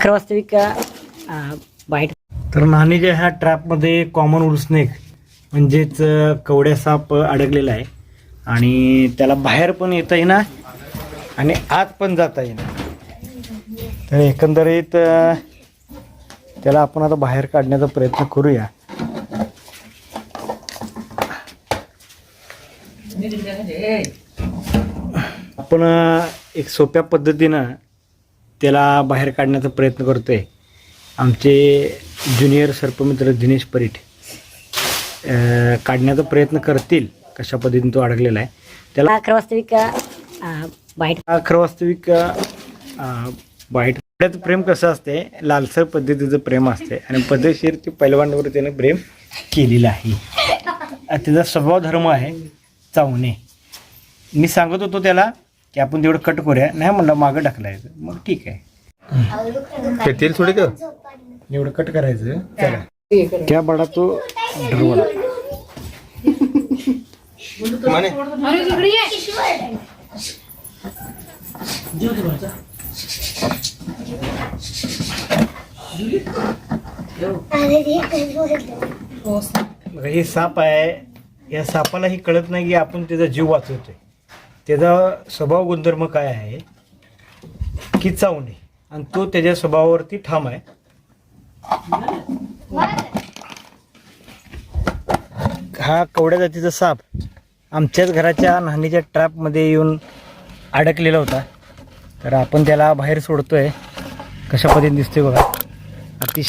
अकरा वास्तविक अं, बाईट तर नाणीच्या ह्या ट्रॅपमध्ये कॉमन वूड स्नेक म्हणजेच कवड्या साप अडकलेला आहे. आणि त्याला बाहेर पण येता येईना आणि आत पण जाता येईना. तर एकंदरीत त्याला आपण आता बाहेर काढण्याचा प्रयत्न करूया. आपण एक सोप्या पद्धतीनं त्याला बाहेर काढण्याचा प्रयत्न करतोय. आमचे ज्युनियर सर्पमित्र दिनेश परीट काढण्याचा प्रयत्न करतील कशा पद्धतीने तो अडकलेला आहे. त्याला अकरा वास्तविक अं, बाईट खरं वास्तविक अ, वाईट त्याचं प्रेम कसं असते लालसर पद्धतीचं प्रेम असते आणि पद्धतशीर ती पैलवानवर त्याने प्रेम केलेलं आहे. त्याचा स्वभाव धर्म आहे चावणे. मी सांगत होतो त्याला की आपण तेवढं कट करूया. नाही म्हणलं मागं ढकलायचं. मग ठीक आहे. ते तेल सोडे का? एवढं कट करायचं. त्याला त्या बडा तो बघा हे साप आहे. या सापालाही कळत नाही की आपण त्याचा जीव वाचवतोय. त्याचा स्वभाव गुणधर्म काय आहे? की चावणे. आणि तो त्याच्या स्वभावावरती ठाम आहे. हा कवड्या जातीचा साप आमच्याच घराच्या नाणीच्या ट्रॅपमध्ये येऊन अडकलेला होता. तर आपण त्याला बाहेर सोडतोय. कशा पद्धतीने दिसतोय बघा. अतिशय